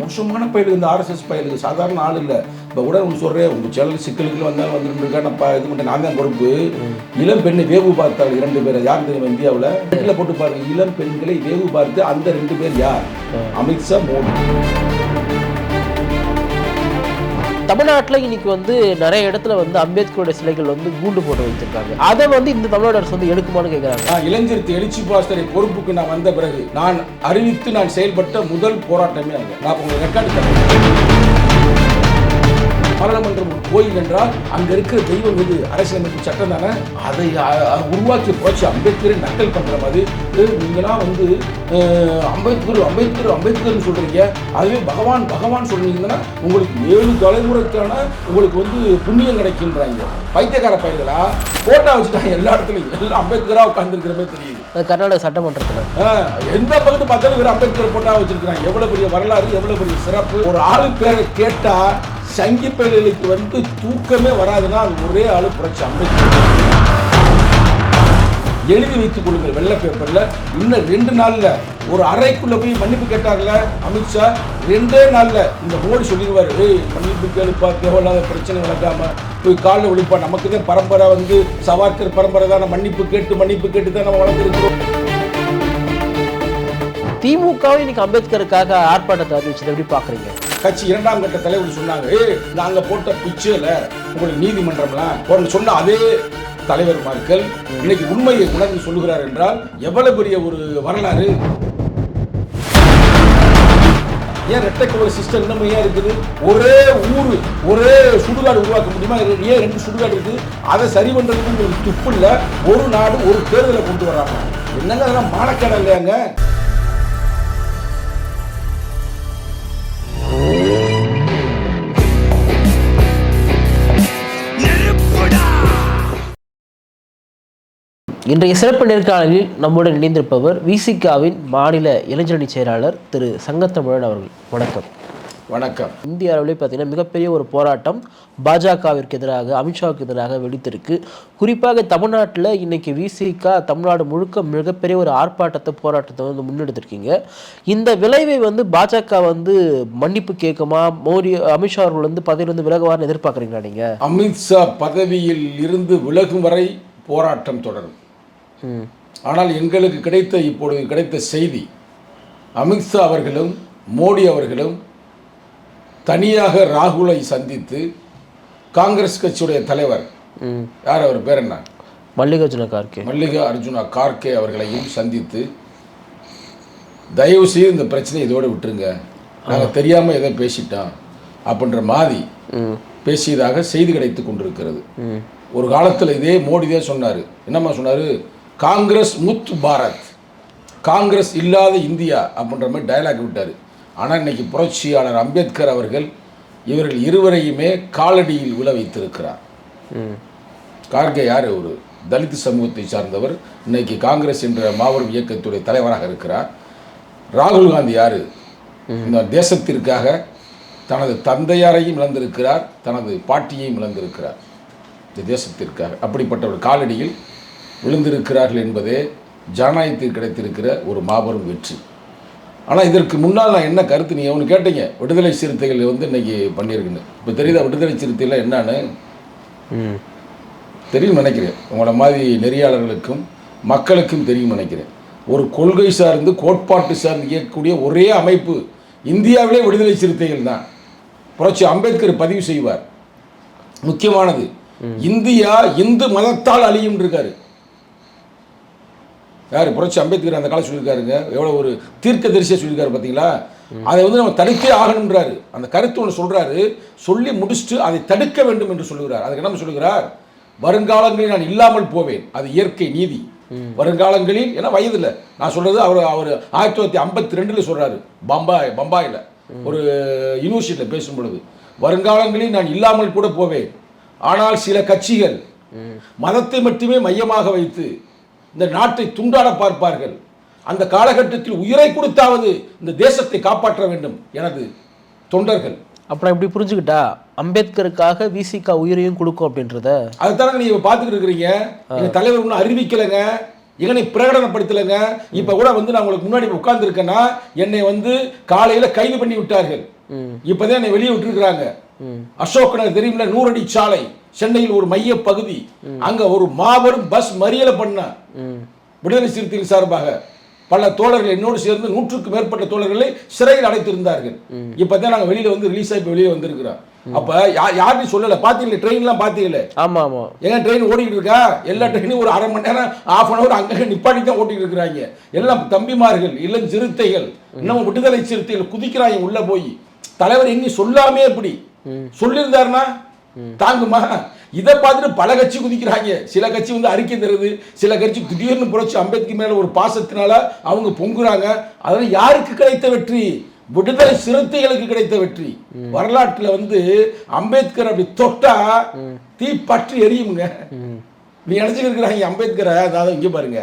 மோசமான பயலுக்கு இந்த ஆர்எஸ்எஸ் பயலுக்கு சாதாரண ஆள் இல்லை. இப்போ கூட ஒன்று சொல்கிறேன் உங்கள் சேனல் சிக்கலுக்கு வந்தாலும் வந்துருக்கா நான் இது பண்ண நான் தான் பொறுப்பு. இளம் பெண்ணை வேவு பார்த்தாள் இரண்டு பேர். யார் தெரியும் இந்தியாவில்? நெட்டில் போட்டு பாருங்க இளம் பெண்களை வேவு பார்த்து அந்த ரெண்டு பேர் யார்? அமித்ஷா மோடி. தமிழ்நாட்டில் இன்னைக்கு வந்து நிறைய இடத்துல வந்து அம்பேத்கரோட சிலைகள் வந்து கூண்டு போட்டு வச்சிருக்காங்க அதை வந்து இந்த தமிழ்நாடு அரசு வந்து எடுக்குமான்னு கேட்குறாங்க இளைஞர் எழுச்சி பாஸ்டரை பொறுப்புக்கு நான் வந்த பிறகு நான் அறிவித்து நான் செயல்பட்ட முதல் போராட்டமே அங்கே நான் உங்களுக்கு ரெக்கார்டு தரேன் பாராளுமன்றம் ஒரு கோயில் என்றால் அங்க இருக்கிற தெய்வம் இது அரசியலமைப்பு சட்டம் தானே? அதை உருவாக்கி புரட்சி அம்பேத்கரை நக்கல் பண்ற மாதிரி நீங்களாம் வந்து அம்பேத்கர் அம்பேத்கர் அம்பேத்கர்னு சொல்றீங்க. அதுவே பகவான் பகவான் சொன்னீங்கன்னா உங்களுக்கு ஏழு தலைமுறைக்கான உங்களுக்கு வந்து புண்ணியம் கிடைக்கின்றாங்க பைத்தியக்கார பயிர்களா போட்டா வச்சுட்டாங்க எல்லா இடத்துலையும். எல்லாம் அம்பேத்கரா உட்கார்ந்துருக்கிற மாதிரி தெரியுது கர்நாடக சட்டமன்றத்தில். எந்த பக்கத்து பார்த்தாலும் இவர் அம்பேத்கர் போட்டா வச்சிருக்காங்க எவ்வளவு பெரிய வரலாறு எவ்வளவு பெரிய சிறப்பு? ஒரு ஆளு பேரை கேட்டா சங்கி பயல்களுக்கு வந்து தூக்கமே வராதுன்னா அது ஒரே ஆள் புரட்சி அம்பேத்கர். எழுதி வைத்துக் கொள்ளுங்கள் வெள்ளை பேப்பர்ல. இன்னும் ரெண்டு நாள்ல ஒரு அறைக்குள்ள போய் மன்னிப்பு கேட்டார்ல அமித்ஷா? ரெண்டே நாள்ல இந்த மோடி சொல்லிடுவார் ஏய் மன்னிப்பு கேளுப்பா தேவையில்லாத பிரச்சனை நடக்காம போய் காலில் விழுப்பா நமக்கு தான் பரம்பரை வந்து சவார்கர் பரம்பரை தான். மன்னிப்பு கேட்டு மன்னிப்பு கேட்டு தான் நம்ம வளர்ந்துருக்கிறோம். திமுகவும் இன்னைக்கு அம்பேத்கருக்காக ஆர்ப்பாட்டத்தை அறிவிச்சது. எப்படி பார்க்குறீங்க? கட்சி இரண்டாம் கட்ட தலைவர் சொன்னாங்க ஏய் நாங்க போட்ட பிச்சையில உங்களுக்கு நீதிமன்றம்லாம் சொன்ன அதே தலைவர்மார்கள் இன்னைக்கு உண்மையை உணர்ந்து சொல்லுகிறார் என்றால் எவ்வளவு பெரிய ஒரு வரலாறு? ஏன் ரெட்டை கவர் சிஸ்டம் இன்னும் ஏன் இருக்குது? ஒரே ஊர் ஒரே சுடுகாடு உருவாக்க முடியுமா? ஏன் ரெண்டு சுடுகாடு இருக்குது? அதை சரி பண்ணுறதுக்கு ஒரு துப்பு இல்லை. ஒரு நாடு ஒரு தேர்தலை கொண்டு வராங்க. என்னங்க அதெல்லாம் மானக்கேட இல்லையாங்க? இன்றைய சிறப்பு நேர்காணலில் நம்முடன் இணைந்திருப்பவர் விசிகாவின் மாநில இளைஞரணி செயலாளர் திரு சங்கத்தமிழன் அவர்கள். வணக்கம். வணக்கம். இந்திய அளவிலே பார்த்தீங்கன்னா மிகப்பெரிய ஒரு போராட்டம் பாஜகவிற்கு எதிராக அமித்ஷாவுக்கு எதிராக வெடித்திருக்கு. குறிப்பாக தமிழ்நாட்டில் இன்னைக்கு விசிகா தமிழ்நாடு முழுக்க மிகப்பெரிய ஒரு ஆர்ப்பாட்டத்தை போராட்டத்தை வந்து முன்னெடுத்திருக்கீங்க. இந்த விளைவை வந்து பாஜக வந்து மன்னிப்பு கேட்குமா? மோடி அமித்ஷா அவர்கள் வந்து பதவியிலிருந்து விலகுவார்னு எதிர்பார்க்குறீங்களா நீங்கள் அமித்ஷா பதவியில் இருந்து விலகும் வரை போராட்டம் தொடரும். ஆனால் எங்களுக்கு கிடைத்த இப்பொழுது கிடைத்த செய்தி அமித்ஷா அவர்களும் மோடி அவர்களும் தனியாக ராகுலை சந்தித்து காங்கிரஸ் கட்சியுடைய தலைவர் யார் அவர் பேர் என்ன? மல்லிகார்ஜுன கார்கே. மல்லிகா அர்ஜுனா கார்கே அவர்களையும் சந்தித்து தயவு செய்து இந்த பிரச்சனையை இதோடு விட்டுருங்க. நாங்கள் தெரியாமல் எதை பேசிட்டோம் அப்படின்ற மாதிரி பேசியதாக செய்தி கிடைத்து கொண்டிருக்கிறது. ஒரு காலத்தில் இதே மோடி தான் சொன்னார். என்னம்மா சொன்னார்? காங்கிரஸ் முத் பாரத். காங்கிரஸ் இல்லாத இந்தியா அப்படின்ற மாதிரி டயலாக் விட்டார். ஆனால் இன்னைக்கு புரட்சியாளர் அம்பேத்கர் அவர்கள் இவர்கள் இருவரையுமே காலடியில் விழ வைத்திருக்கிறார். கார்கே யார்? ஒரு தலித் சமூகத்தை சார்ந்தவர். இன்னைக்கு காங்கிரஸ் என்ற மாபெரும் இயக்கத்துடைய தலைவராக இருக்கிறார். ராகுல் காந்தி யார்? இந்த தேசத்திற்காக தனது தந்தையாரையும் இழந்திருக்கிறார் தனது பாட்டியையும் இழந்திருக்கிறார். இந்த தேசத்திற்காக. அப்படிப்பட்ட ஒரு காலடியில் விழுந்திருக்கிறார்கள் என்பதே ஜனநாயகத்தில் கிடைத்திருக்கிற ஒரு மாபெரும் வெற்றி. ஆனால் இதற்கு முன்னால் நான் என்ன கருத்து? நீ ஒன்று கேட்டீங்க. விடுதலை சிறுத்தைகள் வந்து இன்னைக்கு பண்ணியிருக்குன்னு. இப்போ தெரியுதா விடுதலை சிறுத்தைகள் என்னன்னு? தெரியும் நினைக்கிறேன். உங்களை மாதிரி நெறியாளர்களுக்கும் மக்களுக்கும் தெரியும் நினைக்கிறேன். ஒரு கொள்கை சார்ந்து கோட்பாட்டு சார்ந்து இயக்கக்கூடிய ஒரே அமைப்பு இந்தியாவிலே விடுதலை சிறுத்தைகள் தான். புரட்சி அம்பேத்கர் பதிவு செய்வார். முக்கியமானது இந்தியா இந்து மதத்தால் அழியும் இருக்காரு. யார்? புரட்சி அம்பேத்கர் அந்த காலம் சொல்லியிருக்காருங்க. எவ்வளோ ஒரு தீர்க்க தரிசியாக சொல்லியிருக்காரு பார்த்தீங்களா அதை வந்து நம்ம தடுத்தே ஆகணுன்றாரு அந்த கருத்து ஒன்று சொல்கிறாரு சொல்லி முடிச்சுட்டு அதை தடுக்க வேண்டும் என்று சொல்லுகிறார். அதுக்கு என்ன சொல்லுகிறார்? வருங்காலங்களில் நான் இல்லாமல் போவேன். அது இயற்கை நீதி. வருங்காலங்களில் ஏன்னா வயதில் நான் சொல்கிறது அவர் அவர் ஆயிரத்தி தொள்ளாயிரத்தி ஐம்பத்தி ரெண்டில் சொல்கிறாரு பம்பாய் பம்பாயில். ஒரு யூனிவர்சிட்டியில் பேசும் பொழுது வருங்காலங்களில் நான் இல்லாமல் கூட போவேன். ஆனால் சில கட்சிகள் மதத்தை மட்டுமே மையமாக வைத்து இந்த நாட்டை துண்டாட பார்ப்பார்கள். அந்த காலகட்டத்தில் உயிரை கொடுத்தாவது இந்த தேசத்தை காப்பாற்ற வேண்டும் எனது தொண்டர்கள். அப்புறம் இப்படி புரிஞ்சுக்கிட்டா அம்பேத்கருக்காக விசிகா உயிரையும் கொடுக்கும் அப்படின்றத? அதுதானே நீங்க பார்த்துக்கிட்டு இருக்கிறீங்க. எங்க தலைவர் இன்னும் அறிவிக்கலைங்க. எங்கனை பிரகடனப்படுத்தலைங்க. இப்ப கூட வந்து நான் உங்களுக்கு முன்னாடி உட்கார்ந்துருக்கேன்னா என்னை வந்து காலையில கைது பண்ணி விட்டார்கள் இப்பதான் என்னை வெளியே விட்டுருக்காங்க ம் அசோக் நகர் தெரியுமில்ல நூறடி சாலை சென்னையில் ஒரு மைய பகுதி. அங்க ஒரு மாபெரும் பஸ் மறியலை பண்ண விடுதலை சிறுத்தைகள் சார்பாக பல தோழர்கள் என்னோடு சேர்ந்து நூற்றுக்கு மேற்பட்ட தோழர்களை சிறையில் அடைத்திருந்தார்கள். இப்பதான் நாங்க வெளியில வந்து ரிலீஸ் ஆகி இப்ப வெளியில வந்திருக்கிறோம். அப்ப யா- யார்கிட்டயும் சொல்லல பாத்தீங்களே ட்ரெயின்லாம் பாத்தீங்களே? ஆமா ஆமா. ஏங்க ட்ரெயின் ஓடிக்கிட்டு இருக்கா? எல்லா ட்ரெயினும் ஒரு அரை மணி நேரம் ஆஃப் அன் அவர் அங்கங்க நிப்பாட்டி தான் ஓட்டிட்டு இருக்கிறாங்க. எல்லாம் தம்பிமார்கள் இளம் சிறுத்தைகள் இன்னும் விடுதலை சிறுத்தைகள் குதிக்கிறாங்க உள்ள போய். தலைவர் எண்ணி சொல்லாமே எப்படி? சொல்லியிருந்தாருன்னா தாங்குமா? இதை பார்த்துட்டு பல கட்சி குதிக்கிறாங்க. சில கட்சி வந்து அறிக்கை தருது. சில கட்சி திடீர்னு புரட்சி அம்பேத்கர் மேல ஒரு பாசத்தினால அவங்க பொங்குறாங்க. அதனால யாருக்கு கிடைத்த வெற்றி? விடுதலை சிறுத்தைகளுக்கு கிடைத்த வெற்றி. வரலாற்றுல வந்து அம்பேத்கர் அப்படி தொட்டா தீ பற்றி எரியுங்க. நீ நினைச்சுட்டு இருக்கிறாங்க அம்பேத்கரை? அதாவது இங்க பாருங்க.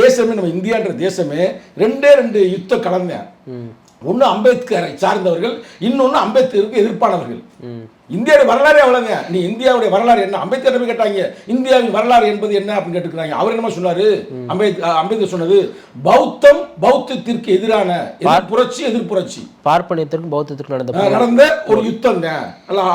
தேசமே நம்ம இந்தியான்ற தேசமே ரெண்டே ரெண்டு யுத்த கலந்தேன் ஒன்று அம்பேத்கரை சார்ந்தவர்கள் இன்னொன்று அம்பேத்கருக்கு எதிர்ப்பானவர்கள். இந்தியாவுடைய வரலாறே அவ்வளோங்க நீ இந்தியாவுடைய வரலாறு என்ன? அம்பேத்கர் போய் கேட்டாங்க இந்தியாவின் வரலாறு என்பது என்ன? அப்படின்னு கேட்டுக்கிறாங்க. அவர் என்ன சொன்னாரு அம்பேத்கர் அம்பேத்கர் சொன்னது பௌத்தம் பௌத்தத்திற்கு எதிரான எதிர் புரட்சி எதிர் புரட்சி. பார்ப்பனியத்திற்கும் பௌத்தத்திற்கும் நடந்த நடந்த ஒரு யுத்தம் தான்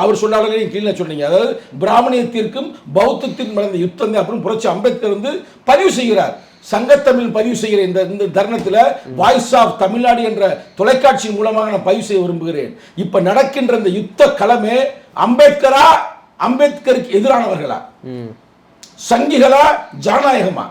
அவர் சொன்னாலும் நீங்க கீழே சொன்னீங்க. அதாவது பிராமணியத்திற்கும் பௌத்தத்திற்கும் நடந்த யுத்தம் தான் அப்படின்னு புரட்சி அம்பேத்கர் வந்து பதிவு செய்கிறார். சங்கத்தமிழ் பதிவு செய்கிற இந்த இந்த தருணத்தில் வாய்ஸ் ஆஃப் தமிழ்நாடு என்ற தொலைக்காட்சியின் மூலமாக நான் பதிவு செய்ய விரும்புகிறேன். இப்ப நடக்கின்ற இந்த யுத்த களமே அம்பேத்கரா அம்பேத்கருக்கு எதிரானவர்களா? சங்கிகளா ஜனநாயகமா?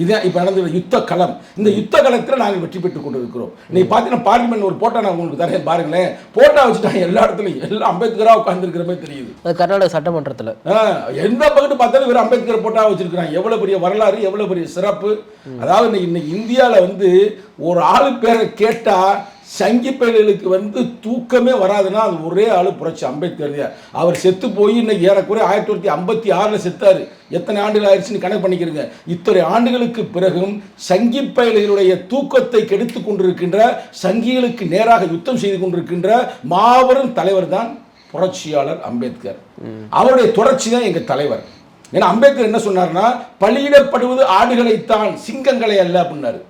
இதுதான் இப்போ நடந்த யுத்த களம் இந்த யுத்த களத்தில் நாங்கள் வெற்றி பெற்றுக் கொண்டிருக்கிறோம். நீங்க பார்த்தீங்கன்னா பார்லிமெண்ட் ஒரு போட்டோ நான் உங்களுக்கு தரேன் பாருங்களேன். போட்டோ வச்சுட்டாங்க எல்லா இடத்துலையும். எல்லாம் அம்பேத்கரா உட்கார்ந்துருக்கிற மாதிரி தெரியுது. கர்நாடக சட்டமன்றத்தில். எந்த பக்கத்து பார்த்தாலும் இவர் அம்பேத்கர் போட்டா வச்சிருக்கிறாங்க. எவ்வளவு பெரிய வரலாறு எவ்வளவு பெரிய சிறப்பு. அதாவது இன்னைக்கு இந்தியாவில் வந்து ஒரு ஆளு பேரை கேட்டா சங்கி பயல்களுக்கு வந்து தூக்கமே வராதுன்னா அது ஒரே ஆள் புரட்சி அம்பேத்கர் அவர் செத்து போய் இன்னைக்கு ஏறக்குறைய ஆயிரத்தி தொள்ளாயிரத்தி ஐம்பத்தி ஆறில் செத்தாரு. எத்தனை ஆண்டுகள் ஆயிடுச்சுன்னு கணக்கு பண்ணிக்கிறீங்க. இத்தனை ஆண்டுகளுக்கு பிறகும் சங்கி பயல்களுடைய தூக்கத்தை கெடுத்து கொண்டிருக்கின்ற சங்கிகளுக்கு நேராக யுத்தம் செய்து கொண்டிருக்கின்ற மாபெரும் தலைவர் தான் புரட்சியாளர் அம்பேத்கர். அவருடைய தொடர்ச்சி தான் எங்க தலைவர். ஏன்னா அம்பேத்கர் என்ன சொன்னார்னா பலியிடப்படுவது ஆடுகளைத்தான் சிங்கங்களை அல்ல அப்படின்னாரு.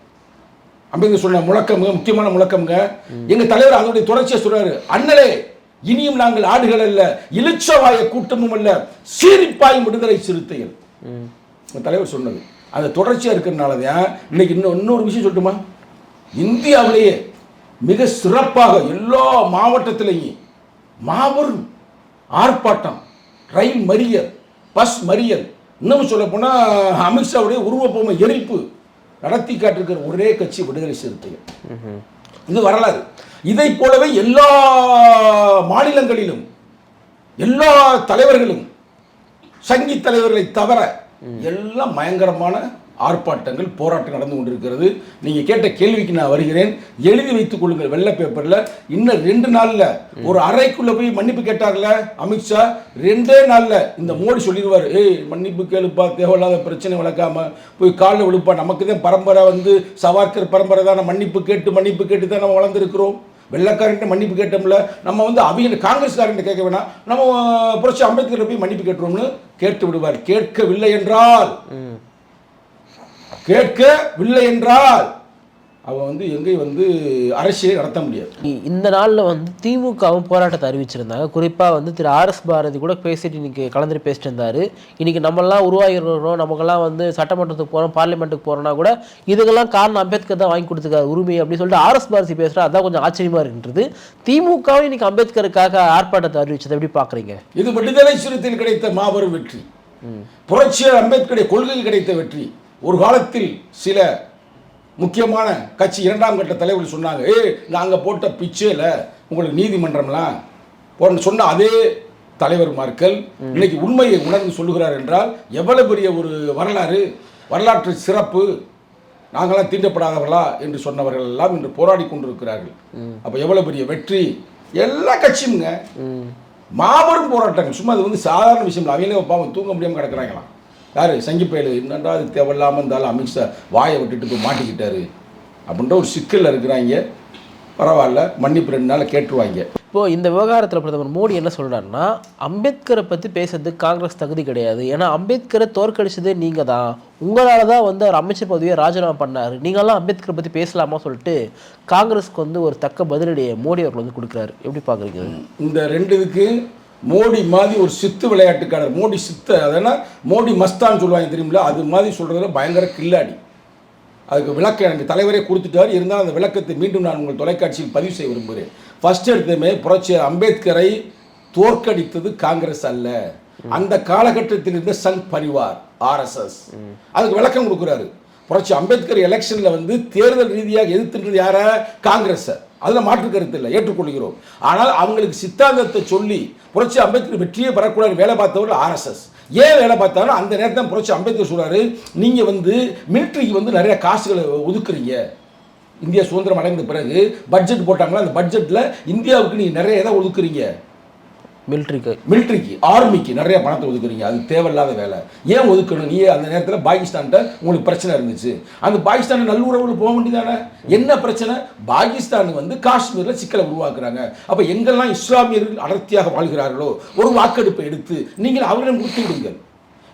அப்படின்னு சொன்ன முழக்கமுங்க முக்கியமான முழக்கமுங்க. எங்க தலைவர் அதனுடைய தொடர்ச்சியை சொல்றாரு. அண்ணலே இனியும் நாங்கள் ஆடுகள் அல்ல இளிச்சவாய கூட்டமும் அல்ல சீரிப்பாயும் விடுதலை சிறுத்தைகள். தலைவர் சொன்னது. அந்த தொடர்ச்சியா இருக்கிறதுனால தான் இன்னைக்கு இன்னும் இன்னொரு விஷயம் சொல்லட்டுமா? இந்தியாவிலேயே மிக சிறப்பாக எல்லா மாவட்டத்திலையும் மாபெரும் ஆர்ப்பாட்டம் ரயில் மறியல் பஸ் மறியல் இன்னும் சொல்ல போனா அமித்ஷாவுடைய உருவப்பொம்மை எரிப்பு நடத்தி காட்டிருக்கிற ஒரே கட்சி விடுதலை சிறுத்தைகள். இது வரலாறு. இதை போலவே எல்லா மாநிலங்களிலும் எல்லா தலைவர்களும் சங்கி தலைவர்களை தவிர எல்லாம் பயங்கரமான ஆர்ப்பாட்டங்கள் போராட்டம் நடந்து கொண்டிருக்கிறது. நீங்கள் கேட்ட கேள்விக்கு நான் வருகிறேன். எழுதி வைத்துக் கொள்ளுங்கள் வெள்ளை பேப்பரில் இன்னும் ரெண்டு நாளில் ஒரு அறைக்குள்ளே போய் மன்னிப்பு கேட்டார்ல அமித்ஷா ரெண்டே நாளில் இந்த மோடி சொல்லிடுவார் ஏய் மன்னிப்பு கேளுப்பா தேவையில்லாத பிரச்சனை வளர்க்காம போய் காலில் விழுப்பா. நமக்கு தான் பரம்பரை வந்து சவார்கர் பரம்பரை தான். மன்னிப்பு கேட்டு மன்னிப்பு கேட்டு தான் நம்ம வளர்ந்துருக்கிறோம். வெள்ளக்காரன்ட்ட மன்னிப்பு கேட்டோம்ல. நம்ம வந்து அவங்க காங்கிரஸ்காரன்ட்ட கேட்க வேணாம். நம்ம புரட்சி அம்பேத்கர் போய் மன்னிப்பு கேட்டுருவோம்னு கேட்டு விடுவார். கேட்கவில்லை என்றால் கேட்கவில்லை என்றால் அவன் வந்து எங்கேயும் வந்து அரசியலை நடத்த முடியாது. இந்த நாளில் வந்து திமுகவும் போராட்டத்தை அறிவிச்சிருந்தாங்க. குறிப்பாக வந்து திரு ஆர்எஸ் பாரதி கூட பேசிட்டு இன்னைக்கு கலந்துட்டு பேசிட்டு இருந்தாரு. இன்னைக்கு நம்மலாம் உருவாகிடுறோம் நமக்கெல்லாம் வந்து சட்டமன்றத்துக்கு போகிறோம் பார்லிமெண்ட்டுக்கு போகிறோம்னா கூட இதுக்கெல்லாம் காரணம் அம்பேத்கர் தான் வாங்கி கொடுத்துருக்காரு. உரிமை அப்படின்னு சொல்லிட்டு ஆர்எஸ் பாரதி பேசுகிறா அதான் கொஞ்சம் ஆச்சரியமா இருக்கின்றது. திமுகவும் இன்னைக்கு அம்பேத்கருக்காக ஆர்ப்பாட்டத்தை அறிவிச்சதை எப்படி பார்க்குறீங்க? இது விடுதலை சிறுத்தையில் கிடைத்த மாபெரும் வெற்றி. புரட்சியாளர் அம்பேத்கருடைய கொள்கையில் கிடைத்த வெற்றி. ஒரு காலத்தில் சில முக்கியமான கட்சி இரண்டாம் கட்ட தலைவர்கள் சொன்னாங்க ஏய் நாங்கள் போட்ட பிச்சையில் உங்களுக்கு நீதிமன்றம்லாம் போன சொன்ன அதே தலைவர்மார்கள் இன்னைக்கு உண்மையை உணர்ந்து சொல்லுகிறார் என்றால் எவ்வளவு பெரிய ஒரு வரலாறு வரலாற்று சிறப்பு நாங்களாம் தீண்டப்படாதவர்களா? என்று சொன்னவர்கள் எல்லாம் இன்று போராடி கொண்டிருக்கிறார்கள். அப்போ எவ்வளவு பெரிய வெற்றி? எல்லா கட்சியுங்க மாபெரும் போராட்டங்கள். சும்மா அது வந்து சாதாரண விஷயம் இல்லை அவங்களே பாவம் தூங்க முடியாமல் கிடக்குறாங்களாம். யார்? சங்கிப்பயலு என்னடா அது தேவையில்லாமல் இருந்தாலும் அமித்ஷா வாயை விட்டுட்டு போய் மாட்டிக்கிட்டாரு. அப்படின்ற ஒரு சிக்கலில் இருக்கிறாங்க. பரவாயில்ல. மன்னிப்பு ரெண்டு நாள் கேட்டுருவாங்க. இப்போ இந்த விவகாரத்தில் பிரதமர் மோடி என்ன சொல்றாருன்னா அம்பேத்கரை பற்றி பேசுறதுக்கு காங்கிரஸ் தகுதி கிடையாது. ஏன்னா அம்பேத்கரை தோற்கடிச்சதே நீங்கள் தான் உங்களால தான் வந்து அவர் அமைச்சர் பதவியை ராஜினாமா பண்ணார். நீங்களாம் அம்பேத்கரை பற்றி பேசலாமா சொல்லிட்டு காங்கிரஸ்க்கு வந்து ஒரு தக்க பதிலடியை மோடி அவர்கள் வந்து கொடுக்குறாரு. எப்படி பார்க்குறீங்க இந்த ரெண்டு இதுக்கு மோடி மாதிரி ஒரு சித்து விளையாட்டுக்காரர். மோடி சித்த அதனால் மோடி மஸ்தான்னு சொல்லுவாங்க தெரியுமில அது மாதிரி சொல்கிறதுல பயங்கர கில்லாடி. அதுக்கு விளக்கம் எனக்கு தலைவரே கொடுத்துட்டார். இருந்தாலும் அந்த விளக்கத்தை மீண்டும் நான் உங்கள் தொலைக்காட்சியில் பதிவு செய்ய விரும்புகிறேன். ஃபர்ஸ்ட் எடுத்ததுமே புரட்சியர் அம்பேத்கரை தோற்கடித்தது காங்கிரஸ் அல்ல. அந்த காலகட்டத்தில் இருந்த சங் பரிவார் ஆர்எஸ்எஸ் அதுக்கு விளக்கம் கொடுக்குறாரு. புரட்சி அம்பேத்கர் எலெக்ஷனில் வந்து தேர்தல் ரீதியாக எதிர்த்துன்றது யார? காங்கிரஸை. அதில் மாற்று கருத்து இல்லை ஏற்றுக்கொள்கிறோம். ஆனால் அவங்களுக்கு சித்தாந்தத்தை சொல்லி புரட்சி அம்பேத்கர் வெற்றியே பெறக்கூடாது வேலை பார்த்தவர் ஆர்எஸ்எஸ் ஏன் வேலை பார்த்தாலும் அந்த நேரத்தில் புரட்சி அம்பேத்கர் சொல்கிறாரு நீங்கள் வந்து மிலிட்ரிக்கு வந்து நிறைய காசுகளை ஒதுக்குறீங்க. இந்தியா சுதந்திரம் அடைந்த பிறகு பட்ஜெட் போட்டாங்களா? அந்த பட்ஜெட்டில் இந்தியாவுக்கு நீங்கள் நிறைய இதை ஒதுக்குறீங்க. மிலிட்ரிக்கு மிலிட்ரிக்கு ஆர்மிக்கு நிறைய பணத்தை ஒதுக்குறீங்க. அது தேவையில்லாத வேலை. ஏன் ஒதுக்கணும்? நீ அந்த நேரத்தில் பாகிஸ்தான்கிட்ட உங்களுக்கு பிரச்சனை இருந்துச்சு. அந்த பாகிஸ்தான் நல்லுறவுல போக வேண்டியதானே? என்ன பிரச்சனை? பாகிஸ்தான் வந்து காஷ்மீரில் சிக்கலை உருவாக்குறாங்க. அப்போ எங்கெல்லாம் இஸ்லாமியர்கள் அடர்த்தியாக வாழ்கிறார்களோ ஒரு வாக்கெடுப்பை எடுத்து நீங்கள் அவரிடம் கொடுத்து விடுங்கள்.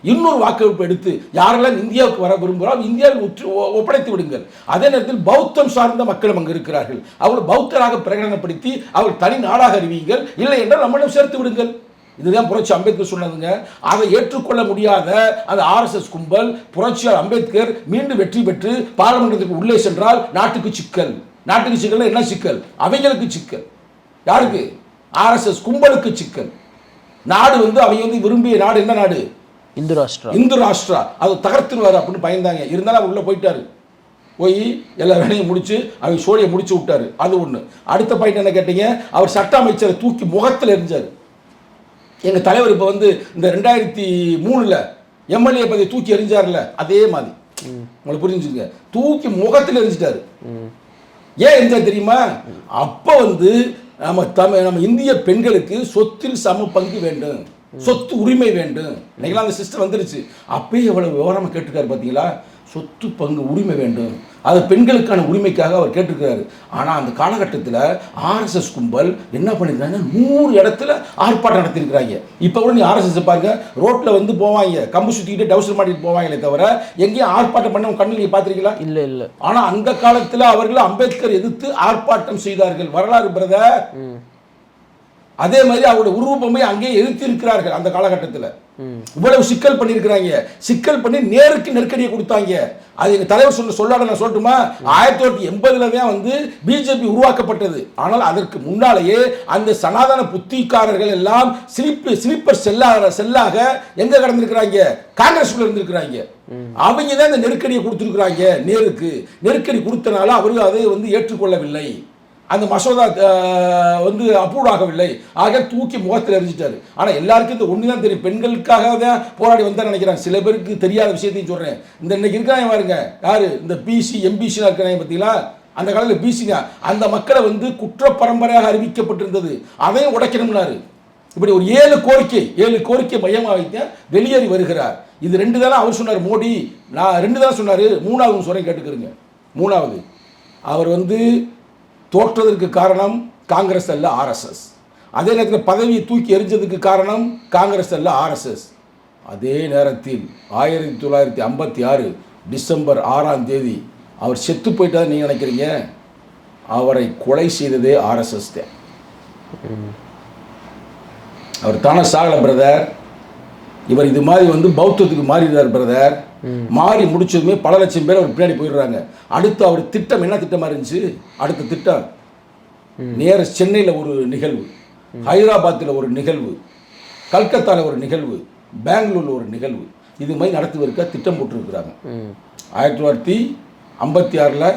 இன்னொரு வாக்கெடுப்பு எடுத்து யாரெல்லாம் இந்தியாவுக்கு வர விரும்புகிறோம் இந்தியாவில் உற்று ஒ- ஒப்படைத்து விடுங்கள். அதே நேரத்தில் பௌத்தம் சார்ந்த மக்களும் அங்கு இருக்கிறார்கள். அவர்கள் பௌத்தராக பிரகடனப்படுத்தி அவர் தனி நாடாக அறிவியுங்கள். இல்லை என்றால் நம்மளும் சேர்த்து விடுங்கள். இதுதான் புரட்சி அம்பேத்கர் சொன்னதுங்க. அதை ஏற்றுக்கொள்ள முடியாத அந்த ஆர்எஸ்எஸ் கும்பல் புரட்சியார் அம்பேத்கர் மீண்டும் வெற்றி பெற்று பாராளுமன்றத்துக்கு உள்ளே சென்றால் நாட்டுக்கு சிக்கல். நாட்டுக்கு சிக்கல் என்ன சிக்கல்? அவங்களுக்கு சிக்கல். யாருக்கு? ஆர்எஸ்எஸ் கும்பலுக்கு சிக்கல். நாடு வந்து அவங்க வந்து விரும்பிய நாடு என்ன நாடு? இந்து ராஷ்டிரா இந்து ராஷ்டிரா அதை தகர்த்துருவார் அப்படின்னு பயந்தாங்க. இருந்தாலும் அவர் உள்ள போயிட்டாரு. போய் எல்லா வேலையும் முடிச்சு அவங்க சோழியை முடிச்சு விட்டாரு. அது ஒன்று அடுத்த பாயிண்ட் என்ன கேட்டீங்க? அவர் சட்ட அமைச்சரை தூக்கி முகத்தில் எரிஞ்சார் எங்கள் தலைவர் இப்போ வந்து இந்த ரெண்டாயிரத்தி மூணில் எம்எல்ஏ பதவி தூக்கி எறிஞ்சார்ல அதே மாதிரி. உங்களுக்கு புரிஞ்சுங்க தூக்கி முகத்தில் எரிஞ்சிட்டாரு ஏன் எரிஞ்சார் தெரியுமா? அப்போ வந்து நம்ம தமிழ் நம்ம இந்திய பெண்களுக்கு சொத்தில் சம பங்கு வேண்டும். சொத்து உரிமை வேண்டும். இன்னைக்கெல்லாம் அந்த சிஸ்டம் வந்துருச்சு. அப்பயே எவ்வளவு விவரமா கேட்டிருக்காரு பார்த்தீங்களா சொத்து பங்கு உரிமை வேண்டும். அது பெண்களுக்கான உரிமைக்காக அவர் கேட்டிருக்கிறாரு. ஆனால் அந்த காலகட்டத்தில் ஆர்எஸ்எஸ் கும்பல் என்ன பண்ணியிருக்காங்க நூறு இடத்துல ஆர்ப்பாட்டம் நடத்தியிருக்கிறாங்க இப்போ கூட நீ ஆர்எஸ்எஸ் பாருங்க ரோட்டில் வந்து போவாங்க. கம்பு சுற்றிக்கிட்டு டவுசர் மாட்டிட்டு போவாங்களே தவிர எங்கேயும் ஆர்ப்பாட்டம் பண்ண கண்ணில் நீங்கள் பார்த்துருக்கீங்களா இல்லை இல்லை. ஆனா அந்த காலத்துல அவர்கள் அம்பேத்கர் எதிர்த்து ஆர்ப்பாட்டம் செய்தார்கள். வரலாறு பிரதர் அதே மாதிரி அவருடைய உருவப்பமை அங்கேயே எதிர்த்து இருக்கிறார்கள் அந்த காலகட்டத்தில். இவ்வளவு சிக்கல் பண்ணியிருக்கிறாங்க. சிக்கல் பண்ணி நேருக்கு நெருக்கடியை கொடுத்தாங்க. அது எங்க தலைவர் சொல்ல சொல்லாட நான் சொல்லட்டுமா? ஆயிரத்தி தொள்ளாயிரத்தி எண்பதுல தான் வந்து பிஜேபி உருவாக்கப்பட்டது. ஆனால் அதற்கு முன்னாலேயே அந்த சனாதன புத்திக்காரர்கள் எல்லாம் ஸ்லிப் ஸ்லீப்பர் செல்லாக செல்லாக எங்க கடந்திருக்கிறாங்க? காங்கிரஸ்குள்ள இருந்திருக்கிறாங்க. அவங்க தான் இந்த நெருக்கடியை கொடுத்துருக்குறாங்க நேருக்கு. நெருக்கடி கொடுத்தனால அவர்கள் அதை வந்து ஏற்றுக்கொள்ளவில்லை. அந்த மசோதா வந்து அப்ரூவ் ஆகவில்லை. ஆக தூக்கி முகத்தில் எரிஞ்சிட்டாரு ஆனால் எல்லாருக்கும் இந்த ஒன்று தான் தெரியும். பெண்களுக்காக தான் போராடி வந்தா நினைக்கிறாங்க. சில பேருக்கு தெரியாத விஷயத்தையும் சொல்கிறேன் இந்த இன்னைக்கு இருக்காங்க பாருங்க. யார்? இந்த பிசி எம்பிசிலாம் இருக்கிறாங்க பார்த்தீங்களா? அந்த காலத்தில் பிசிங்க அந்த மக்களை வந்து குற்ற பரம்பரையாக அறிவிக்கப்பட்டிருந்தது. அதையும் உடைக்கணும்னாரு. இப்படி ஒரு ஏழு கோரிக்கை ஏழு கோரிக்கை மையமாக வைத்து வெளியேறி வருகிறார். இது ரெண்டு தானே அவர் சொன்னார் மோடி. நான் ரெண்டு தானே சொன்னார். மூணாவது சொன்னேன் கேட்டுக்கிறேங்க மூணாவது. அவர் வந்து தோற்றதற்கு காரணம் காங்கிரஸ் அல்ல ஆர்எஸ்எஸ். அதே நேரத்தில் பதவியை தூக்கி எரிஞ்சதுக்கு காரணம் காங்கிரஸ் அல்ல ஆர்எஸ்எஸ். அதே நேரத்தில் ஆயிரத்தி தொள்ளாயிரத்தி ஐம்பத்தி ஆறு டிசம்பர் ஆறாம் தேதி அவர் செத்து போயிட்டா நீங்க நினைக்கிறீங்க? அவரை கொலை செய்ததே ஆர்எஸ்எஸ் தான். அவர் தானே சாகல பிரதர் இவர் இது மாதிரி வந்து பௌத்தத்துக்கு மாறிடுறார் பிரதர் மாறி முடிச்சதுமே பல லட்சம் பேர் அவர் பின்னாடி போயிடுறாங்க. அடுத்து அவர் திட்டம் என்ன திட்டமா இருந்துச்சு? அடுத்த திட்டம். நேர சென்னையில் ஒரு நிகழ்வு ஹைதராபாத்தில் ஒரு நிகழ்வு கல்கத்தாவில் ஒரு நிகழ்வு பெங்களூரில் ஒரு நிகழ்வு. இது மாதிரி நடத்துவதற்காக திட்டம் போட்டிருக்கிறாங்க. ஆயிரத்தி தொள்ளாயிரத்தி ஐம்பத்தி ஆறில்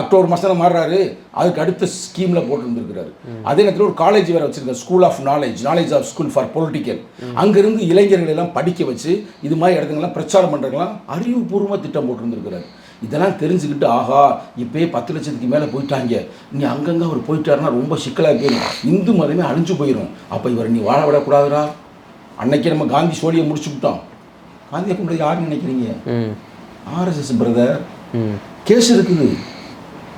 அக்டோபர் மாதம் மாறுறாரு. அதுக்கு அடுத்த ஸ்கீமில் போட்டுருந்துருக்கிறாரு அதே நேரத்தில் ஒரு காலேஜ் வேறு வச்சிருக்காரு. School of knowledge knowledge of school for political அங்கேருந்து இளைஞர்களை எல்லாம் படிக்க வச்சு இது மாதிரி இடத்துங்கெல்லாம் பிரச்சாரம் பண்ணுறதுலாம் அறிவுபூர்வமாக திட்டம் போட்டுருந்துருக்கிறாரு இதெல்லாம் தெரிஞ்சுக்கிட்டு ஆஹா இப்பயே பத்து லட்சத்துக்கு மேலே போயிட்டாங்க. நீ அங்கங்கே அவர் போயிட்டாருன்னா ரொம்ப சிக்கலாக போயிடும் இந்து மதமே அழிஞ்சு போயிடும் அப்போ இவர் நீ வாழ விடக்கூடாதுடா. அன்னைக்கே நம்ம காந்தி சோழியை முடிச்சு விட்டோம். காந்தியை கொண்டு யாருன்னு நினைக்கிறீங்க? ஆர்எஸ்எஸ் பிரதர் கேஸ் இருக்குது.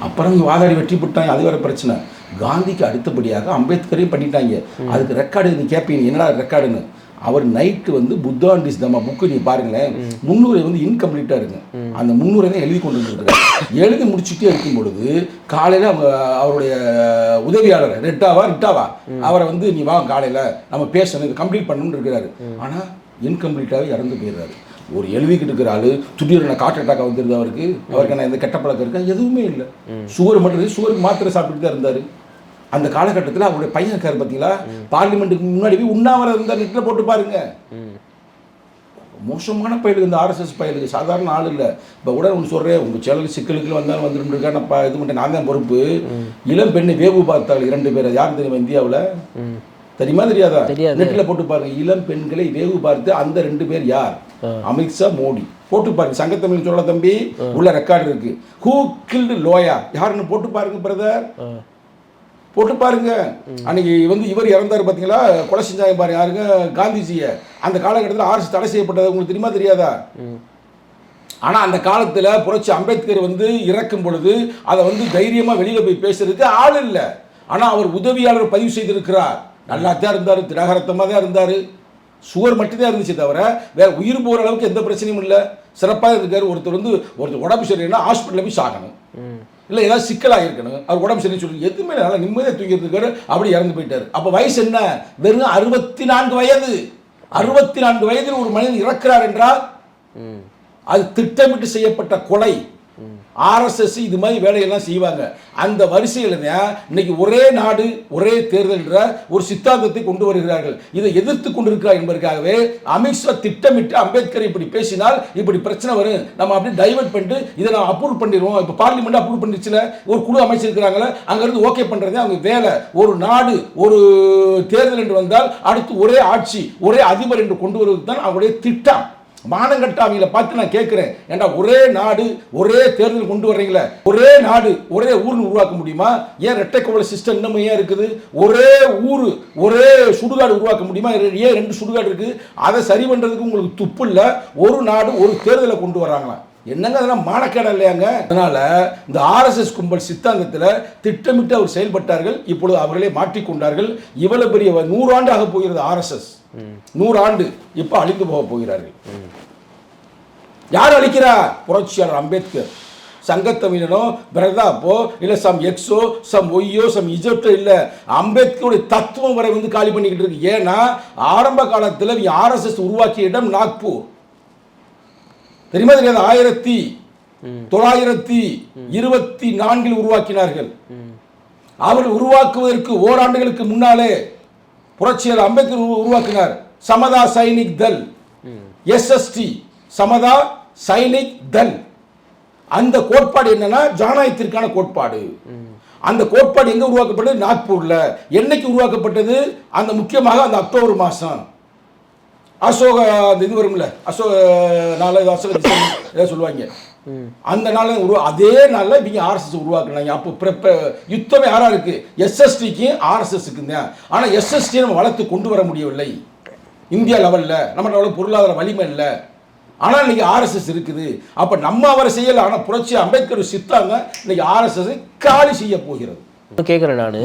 அப்புறம் இங்க வாதாடி வெற்றி போட்டாங்க அது வேற பிரச்சனை. காந்திக்கு அடுத்தபடியாக அம்பேத்கரையும் பண்ணிட்டாங்க. அதுக்கு ரெக்கார்டு நீ கேட்பீங்க என்னடா ரெக்கார்டுன்னு அவர் நைட்டு வந்து புத்தாண்டிஸ் தம்மா புக்கு நீ பாருங்களேன் முந்நூறு வந்து இன்கம்ப்ளீட்டாக இருக்கு. அந்த முந்நூறை தான் எழுதி கொண்டு வந்துருக்காரு எழுதி முடிச்சுட்டே இருக்கும் பொழுது காலையில் அவங்க அவருடைய உதவியாளர் ரெட்டாவா ரிட்டாவா அவரை வந்து நீ வா காலையில் நம்ம பேசணும் இது கம்ப்ளீட் பண்ணணும்னு இருக்கிறாரு. ஆனால் இன்கம்ப்ளீட்டாகவே இறந்து போயிடுறாரு. ஒரு எழுதிக்கிட்டு இருக்கிற ஆளு திடீர்னு காட்டு அட்டாக் வந்துருது அவருக்கு. அவருக்கு நான் எந்த கெட்ட பழக்கம் இருக்கா? எதுவுமே இல்லை. சுகர் மட்டும் சுகருக்கு மாத்திரை சாப்பிட்டுட்டு தான் இருந்தார். அந்த காலகட்டத்தில் அவருடைய பையன் இருக்காரு பார்த்தீங்களா பார்லிமெண்ட்டுக்கு முன்னாடி போய் உண்ணாவிரதம் இருந்தால் நெட்டில் போட்டு பாருங்க. மோசமான பயலுக்கு இந்த ஆர்எஸ்எஸ் பயலுக்கு சாதாரண ஆள் இல்லை. இப்போ கூட ஒன்று சொல்கிறேன் உங்கள் சேனலுக்கு சிக்கலுக்கு வந்தாலும் வந்துட்டு இருக்கா நான் இது பண்ணிட்டேன் நான் தான் பொறுப்பு. இளம் பெண்ணை வேவு பார்த்தாள் இரண்டு பேர். யார் தெரியுமா இந்தியாவில்? தெரியுமா தெரியாதா. நெட்டில் போட்டு பாருங்க. இளம் பெண்களை வேவு பார்த்து அந்த ரெண்டு பேர் யார்? அமித்ஷா மோடி. போட்டு பாருங்க. சங்கத்தமிழ் சொல்ல தம்பி உள்ள ரெக்கார்டு இருக்கு. ஹூ கில்டு லோயா யாருன்னு போட்டு பாருங்க பிரதர் போட்டு பாருங்க. அன்னைக்கு வந்து இவர் இறந்தாரு பார்த்தீங்களா கொலை செஞ்சாங்க பாருங்க யாருங்க? காந்திஜியை. அந்த காலகட்டத்தில் ஆர்எஸ் தடை செய்யப்பட்டது. உங்களுக்கு தெரியுமா தெரியாதா? ஆனா அந்த காலத்துல புரட்சி அம்பேத்கர் வந்து இறக்கும் பொழுது அதை வந்து தைரியமா வெளியில போய் பேசுறதுக்கு ஆள் இல்லை. ஆனா அவர் உதவியாளர் பதிவு செய்திருக்கிறார். நல்லா தான் இருந்தாரு திடகரத்தமாக தான் இருந்தாரு. சுவர் மட்டும்தான் இருந்துச்சு தவிர வேற உயிர் போகிற அளவுக்கு எந்த பிரச்சனையும் இல்லை. சிறப்பாக இருக்காரு. ஒருத்தர் வந்து ஒருத்தர் உடம்பு சரியில்லைன்னா ஹாஸ்பிட்டலில் போய் சாகணும். இல்லை ஏதாவது சிக்கலாக இருக்கணும். அவர் உடம்பு சரின்னு சொல்லி எதுவுமே நல்லா நிம்மதியாக தூங்கிட்டு இருக்காரு. அப்படி இறந்து போயிட்டாரு. அப்போ வயசு என்ன? வெறும் அறுபத்தி நான்கு வயது. அறுபத்தி நான்கு வயதில் ஒரு மனிதன் இறக்கிறார் என்றால் அது திட்டமிட்டு செய்யப்பட்ட கொலை. ஆர்எஸ்எஸ் இது மாதிரி வேலையெல்லாம் செய்வாங்க. அந்த வரிசையில் தான் இன்னைக்கு ஒரே நாடு ஒரே தேர்தல் என்ற ஒரு சித்தாந்தத்தை கொண்டு வருகிறார்கள். இதை எதிர்த்து கொண்டிருக்கிறார் என்பதற்காகவே அமித்ஷா திட்டமிட்டு அம்பேத்கர் இப்படி பேசினால் இப்படி பிரச்சனை வரும். நம்ம அப்படி டைவர்ட் பண்ணிட்டு இதை நான் அப்ரூவ் பண்ணிடுவோம். இப்போ பார்லிமெண்ட் அப்ரூவ் பண்ணிடுச்சுல ஒரு குழு அமைச்சிருக்கிறாங்களே அங்கேருந்து ஓகே பண்ணுறதே அவங்க வேலை. ஒரு நாடு ஒரு தேர்தல் என்று வந்தால் அடுத்து ஒரே ஆட்சி ஒரே அதிபர் என்று கொண்டு வருவது தான் அவங்களுடைய திட்டம். மானங்கட்ட அவங்கள பார்த்து நான் கேட்குறேன். ஏன்டா ஒரே நாடு ஒரே தேர்தல் கொண்டு வர்றீங்களே? ஒரே நாடு ஒரே ஊர்னு உருவாக்க முடியுமா? ஏன் ரெட்டை கோவல சிஸ்டம் இன்னமும் ஏன் இருக்குது? ஒரே ஊர் ஒரே சுடுகாடு உருவாக்க முடியுமா? ஏன் ரெண்டு சுடுகாடு இருக்கு? அதை சரி பண்ணுறதுக்கு உங்களுக்கு துப்பு இல்லை. ஒரு நாடு ஒரு தேர்தலை கொண்டு வராங்களாம். என்னங்க அதெல்லாம் மானக்கேடா இல்லையாங்க? அதனால இந்த ஆர்எஸ்எஸ் கும்பல் சித்தாந்தத்தில் திட்டமிட்டு அவர் செயல்பட்டார்கள். இப்பொழுது அவர்களே மாற்றிக்கொண்டார்கள் இவ்வளவு பெரிய நூறாண்டு ஆக போகிறது ஆர்எஸ்எஸ் நூறாண்டு இப்போ அழிந்து போக போகிறார்கள். யார் அழிக்கிறார்? புரட்சியாளர் அம்பேத்கர். சங்கத்தமிழனோ பிரதாப்போ இல்லை சம் எக்ஸோ சம் ஒய்யோ சம் இஜெப்டோ இல்லை. அம்பேத்கருடைய தத்துவம் வரை வந்து காலி பண்ணிக்கிட்டு இருக்கு. ஏன்னா ஆரம்ப காலத்தில் ஆர்எஸ்எஸ் உருவாக்கிய இடம் நாக்பூர். தெரியுமா தெரியாது? ஆயிரத்தி தொள்ளாயிரத்தி இருபத்தி நான்கில் உருவாக்கினார்கள். அவர்கள் உருவாக்குவதற்கு ஓராண்டுகளுக்கு முன்னாலே புரட்சியாளர் அம்பேத்கர் உரு- உருவாக்கினார். சமதா சைனிக் தல் எஸ்எஸ்டி சமதா சைனிக் தன். அந்த கோட்பாடு என்னன்னா ஜனநாயகத்திற்கான கோட்பாடு. அந்த கோட்பாடு எங்க உருவாக்கப்பட்டது? நாக்பூர்ல. என்னைக்கு உருவாக்கப்பட்டது? அந்த முக்கியமாக அந்த அக்டோபர் மாசம். அசோக அந்த இது வரும்ல அசோக நாள் அசோக ஏதாவது சொல்லுவாங்க. அந்த நாள் உருவா அதே நாளில் இவங்க ஆர்எஸ்எஸ் உருவாக்குனாங்க. அப்போ பிறப்ப யுத்தமே யாரா இருக்கு? எஸ்எஸ்டிக்கும் ஆர்எஸ்எஸ்க்கும் தான். ஆனால் எஸ்எஸ்டி நம்ம வளர்த்து கொண்டு வர முடியவில்லை. இந்தியா லெவலில் நம்ம லெவலில் பொருளாதார வலிமை இல்லை. ஆனால் இன்னைக்கு ஆர்எஸ்எஸ் இருக்குது. அப்போ நம்ம அவரை செய்யலை. ஆனால் புரட்சி அம்பேத்கர் சித்தாங்க. இன்னைக்கு ஆர்எஸ்எஸ் காலி செய்ய போகிறது. கேட்குறேன் நான்.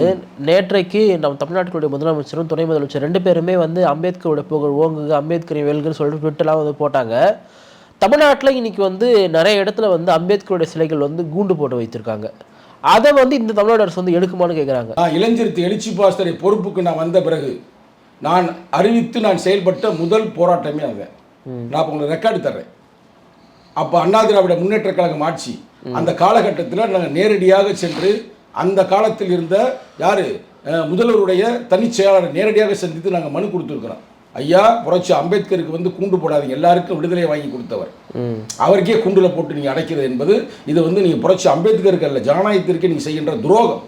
நேற்றைக்கு நம்ம தமிழ்நாட்டுடைய முதலமைச்சரும் துணை முதலமைச்சர் ரெண்டு பேருமே வந்து அம்பேத்கரோட புகழ் ஓங்குக அம்பேத்கரை வெல்கன்னு சொல்லிட்டு ட்விட்டர்லாம் வந்து போட்டாங்க. தமிழ்நாட்டில் இன்னைக்கு வந்து நிறைய இடத்துல வந்து அம்பேத்கருடைய சிலைகள் வந்து கூண்டு போட்டு வைத்திருக்காங்க. அதை வந்து இந்த தமிழ்நாடு அரசு வந்து எடுக்குமான்னு கேட்குறாங்க இளைஞருக்கு எழுச்சி பாஸ்டரை பொறுப்புக்கு நான் வந்த பிறகு நான் அறிவித்து நான் செயல்பட்ட முதல் போராட்டமே அதுதான் நான் இப்போ உங்களுக்கு ரெக்கார்டு தர்றேன். அப்போ அண்ணா திராவிட முன்னேற்ற கழகம் ஆட்சி அந்த காலகட்டத்தில் நாங்கள் நேரடியாக சென்று அந்த காலத்தில் இருந்த யார்? முதல்வருடைய தனிச் செயலாளரை நேரடியாக சந்தித்து நாங்கள் மனு கொடுத்துருக்குறோம். ஐயா புரட்சி அம்பேத்கருக்கு வந்து கூண்டு போடாதீங்க. எல்லாருக்கும் விடுதலை வாங்கி கொடுத்தவர். அவருக்கே குண்டுல போட்டு நீங்கள் அடைக்கிறது என்பது இது வந்து நீங்கள் புரட்சி அம்பேத்கருக்கு அல்ல ஜனநாயகத்திற்கு நீங்கள் செய்கின்ற துரோகம்.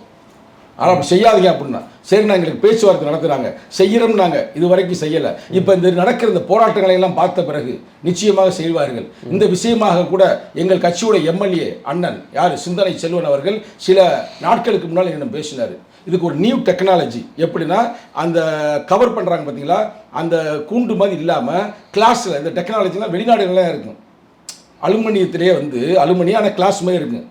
ஆனால் அப்படி செய்யாதீங்க அப்படின்னா. சரி நான் எங்களுக்கு பேச்சுவார்த்தை நடத்துகிறாங்க செய்கிறோம் நாங்கள் இது வரைக்கும் செய்யலை. இப்போ இந்த நடக்கிற இந்த போராட்டங்களை எல்லாம் பார்த்த பிறகு நிச்சயமாக செய்வார்கள். இந்த விஷயமாக கூட எங்கள் கட்சியோட எம்எல்ஏ அண்ணன் யார்? சிந்தனை செல்வன் அவர்கள் சில நாட்களுக்கு முன்னால் என்னிடம் பேசினார். இதுக்கு ஒரு நியூ டெக்னாலஜி எப்படின்னா அந்த கவர் பண்ணுறாங்க பார்த்தீங்களா அந்த கூண்டு மாதிரி இல்லாமல் கிளாஸில் இந்த டெக்னாலஜிலாம் வெளிநாடுகள்லாம் இருக்கும். அலுமினியத்திலே வந்து அலுமினியம் ஆனால் கிளாஸ் மாதிரி இருக்கும்.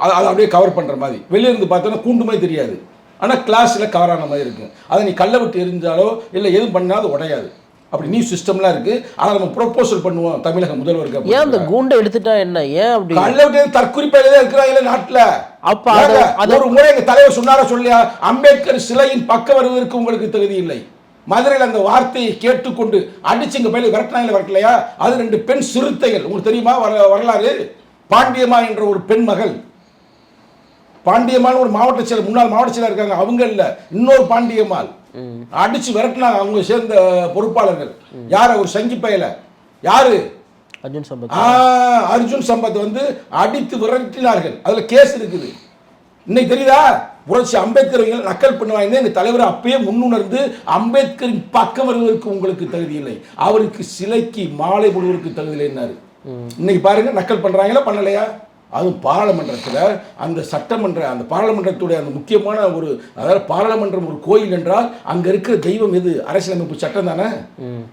அது அதை அப்படியே கவர் பண்ணுற மாதிரி. வெளியே இருந்து பார்த்தோன்னா கூண்டு மாதிரி தெரியாது. ஆனால் கிளாஸில் கவர் ஆன மாதிரி இருக்கும். அதை நீ கல்லை விட்டு எரிஞ்சாலோ இல்லை எதுவும் பண்ணாலும் அது உடையாது. அப்படி நியூ சிஸ்டம்லாம் இருக்குது ஆனால் நம்ம ப்ரொப்போசல் பண்ணுவோம் தமிழக முதல்வருக்கு ஏன் அந்த. கூண்டை எடுத்துட்டா என்ன? ஏன் அப்படி? கல்லை விட்டு தற்குறிப்பாக தான் இருக்கிறாங்களே நாட்டில். அப்ப அது- அது- ஒரு முறை எங்க தலைவர் சொன்னாரா சொல்லியா? அம்பேத்கர் சிலையின் பக்க வருவதற்கு உங்களுக்கு தகுதி இல்லை. மதுரையில் அந்த வார்த்தையை கேட்டுக்கொண்டு அடிச்சு இங்க பயில விரட்டினாங்களே விரட்டலையா? அது ரெண்டு பெண் சிறுத்தைகள். உங்களுக்கு தெரியுமா வர- வரலாறு? பாண்டியம்மா என்ற ஒரு பெண் மகள் பாண்டியம்மாள் ஒரு மாவட்ட செயலர் முன்னாள் மாவட்ட செயலர் இருக்காங்க. அவங்க இல்ல இன்னொரு பாண்டியம்மாள். அடிச்சு விரட்டினாங்க அவங்க சேர்ந்த பொறுப்பாளர்கள். யார்? ஒரு சங்கி பயல. யாரு? அர்ஜுன் சம்பத். அர்ஜுன் சம்பத் வந்து அடித்து விரட்டினார்கள். அதுல கேஸ் இருக்குது. இன்னைக்கு தெரியுதா? புரட்சி அம்பேத்கர் நக்கல் பண்ணுவாங்க. எங்க தலைவர் அப்பயே முன்னுணர்ந்து அம்பேத்கரின் பக்கம் வருவதற்கு உங்களுக்கு தகுதி இல்லை. அவருக்கு சிலைக்கு மாலை போடுவதற்கு தகுதி இல்லைன்னாரு. இன்னைக்கு பாருங்க நக்கல் பண்றாங்களா பண்ணலையா? அதுவும் பாராளுமன்றத்தில் அந்த சட்டமன்ற அந்த பாராளுமன்றத்துடைய அந்த முக்கியமான ஒரு அதாவது பாராளுமன்றம் ஒரு கோயில் என்றால் அங்கே இருக்கிற தெய்வம் எது? அரசியலமைப்பு சட்டம் தானே?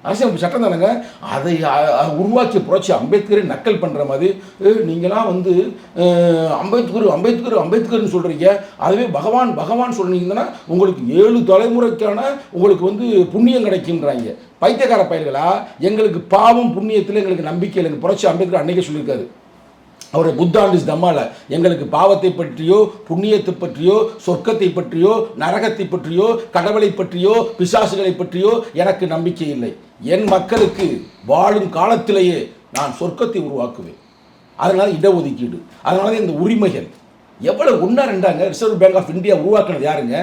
அரசியலமைப்பு சட்டம் தானேங்க? அதை உருவாக்கிய புரட்சி அம்பேத்கரை நக்கல் பண்ணுற மாதிரி "ஏ, நீங்களாம் வந்து அம்பேத்கர் அம்பேத்கர் அம்பேத்கர்னு சொல்கிறீங்க அதுவே பகவான் பகவான் சொன்னீங்கன்னா உங்களுக்கு ஏழு தலைமுறைக்கான உங்களுக்கு வந்து புண்ணியம் கிடைக்குன்றாங்க பைத்தியக்கார பயல்களா? எங்களுக்கு பாவம் புண்ணியத்தில் எங்களுக்கு நம்பிக்கை இல்லை எங்க புரட்சி அம்பேத்கர் அன்னைக்கே சொல்லியிருக்காரு. அவருடைய புத்தாண்டிஸ் தம்மால எங்களுக்கு பாவத்தை பற்றியோ புண்ணியத்தை பற்றியோ சொர்க்கத்தை பற்றியோ நரகத்தை பற்றியோ கடவுளை பற்றியோ பிசாசுகளை பற்றியோ எனக்கு நம்பிக்கை இல்லை. என் மக்களுக்கு வாழும் காலத்திலேயே நான் சொர்க்கத்தை உருவாக்குவேன். அதனால இடஒதுக்கீடு அதனால இந்த உரிமைகள். எவ்வளவு ஒன்றா ரெண்டாங்க ரிசர்வ் பேங்க் ஆஃப் இந்தியா உருவாக்குனது யாருங்க?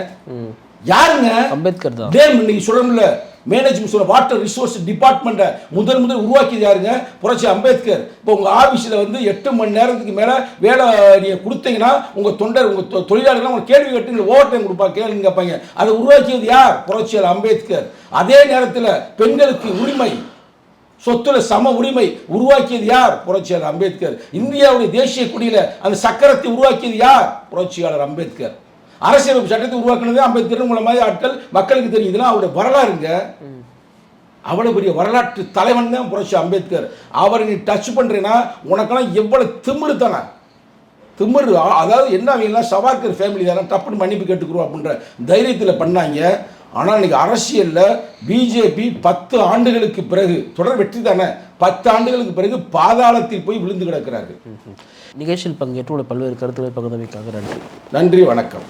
யாருங்க? அம்பேத்கர் தான். இன்னைக்கு சொல்லணும்ல. மேனேஜ்மெண்ட் வாட்டர் ரிசோர்ஸ் டிபார்ட்மெண்ட்டை முதல் முதல் உருவாக்கியது யாருங்க? புரட்சி அம்பேத்கர். இப்போ உங்கள் ஆஃபீஸில் வந்து எட்டு மணி நேரத்துக்கு மேலே வேலை நீங்கள் கொடுத்தீங்கன்னா உங்கள் தொண்டர் உங்கள் தொழிலாளர்கள் உங்கள் கேள்வி கேட்டு ஓவர் டைம் கொடுப்பா கேள்வி கேட்பாங்க. அதை உருவாக்கியது யார்? புரட்சியாளர் அம்பேத்கர். அதே நேரத்தில் பெண்களுக்கு உரிமை சொத்துல சம உரிமை உருவாக்கியது யார்? புரட்சியாளர் அம்பேத்கர். இந்தியாவுடைய தேசிய குடியில் அந்த சக்கரத்தை உருவாக்கியது யார்? புரட்சியாளர் அம்பேத்கர். அரசியலமைப்பு சட்டத்தை உருவாக்குனது அம்பேத்கர் உங்களை மாதிரி ஆட்கள் மக்களுக்கு தெரியும். இதெல்லாம் அவருடைய வரலாறுங்க. அவ்வளவு பெரிய வரலாற்று தலைவன் தான் புரட்சி அம்பேத்கர். அவரை நீ டச் பண்றேன்னா உனக்கெல்லாம் எவ்வளவு திமிரு தானே. திமிரு. அதாவது என்ன அவங்கெல்லாம் சவார்கர் ஃபேமிலி தானே. டப்புன்னு மன்னிப்பு கேட்டுக்கிறோம் அப்படின்ற தைரியத்தில் பண்ணாங்க. ஆனால் இன்னைக்கு அரசியலில் பிஜேபி பத்து ஆண்டுகளுக்கு பிறகு தொடர் வெற்றி தானே. பத்து ஆண்டுகளுக்கு பிறகு பாதாளத்தில் போய் விழுந்து கிடக்கிறார்கள். நிகழ்ச்சியில் பங்கேற்று பல்வேறு கருத்துக்களை பகிர்ந்தமைக்காக நன்றி. நன்றி வணக்கம்.